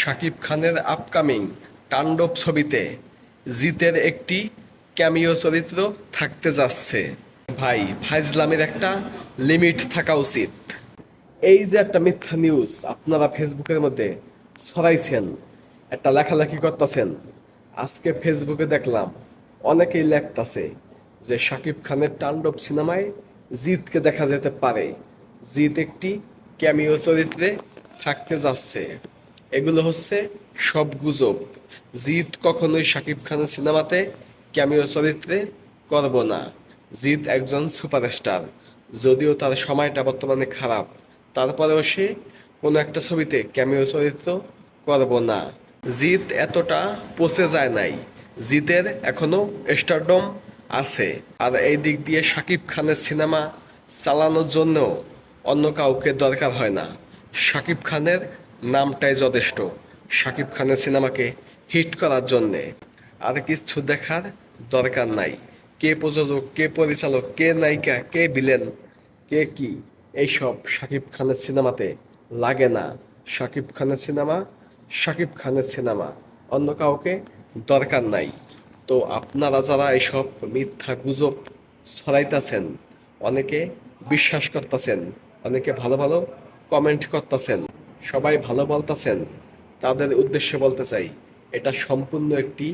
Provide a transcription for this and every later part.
শাকিব খানের আপকামিং তাণ্ডব ছবিতে জিতের একটি ক্যামিও চরিত্র থাকতে যাচ্ছে। ভাই, ফাইজলামের একটা লিমিট থাকা উচিত। এই যে একটা মিথ্যা নিউজ আপনারা ফেসবুকের মধ্যে ছড়াইছেন, একটা লেখালেখি করতেছেন, আজকে ফেসবুকে দেখলাম অনেকেই লেখতাছে যে শাকিব খানের তাণ্ডব সিনেমায় জিতকে দেখা যেতে পারে। জিত একটি ক্যামিও চরিত্রে থাকতে যাচ্ছে। এগুলো হচ্ছে সব গুজব। জিত কখনোই শাকিব খানের সিনেমাতে, ক্যামিও চরিত্রে করব না। জিত একজন সুপারস্টার। যদিও তার সময়টা বর্তমানে খারাপ, তারপরেও সে কোনো একটা ছবিতে ক্যামিও চরিত্র করব না। জিত এতটা পচে যায় নাই। জিতের এখনও স্টারডম আছে। আর এই দিক দিয়ে শাকিব খানের সিনেমা চালানোর জন্য অন্য কাউকে দরকার হয় না। শাকিব খানের নামটাই যথেষ্ট। শাকিব খানের সিনেমাকে হিট করার জন্যে। আর কিছু দেখার দরকার নাই। কে প্রযোজক, কে পরিচালক, কে নায়িকা, কে ভিলেন, কে কি, এইসব শাকিব খানের সিনেমাতে লাগে না। শাকিব খানের সিনেমা, শাকিব খানের সিনেমা। অন্য কাউকে দরকার নাই। তো আপনারা যারা এইসব মিথ্যা গুজব ছড়াইতেছেন, অনেকে বিশ্বাস করতেছেন, অনেকে ভালো ভালো কমেন্ট করতেছেন। সবাই ভালো বলতেছেন, তাদের উদ্দেশ্যে বলতে চাই, এটা সম্পূর্ণ একটি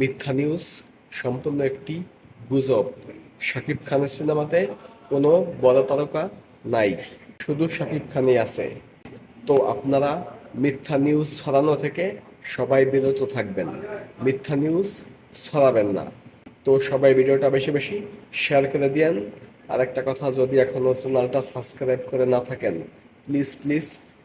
মিথ্যা নিউজ সম্পূর্ণ একটি গুজব। শাকিব খানের সিনেমাতে কোনো বড় তারকা নাই, শুধু শাকিব খানই আছে। তো আপনারা মিথ্যা নিউজ ছড়ানো থেকে সবাই বিরত থাকবেন, মিথ্যা নিউজ ছড়াবেন না। তো সবাই ভিডিওটা বেশি বেশি শেয়ার করে দিয়েন। আর একটা কথা, যদি এখনও চ্যানেলটা সাবস্ক্রাইব করে না থাকেন প্লিজ প্লিজ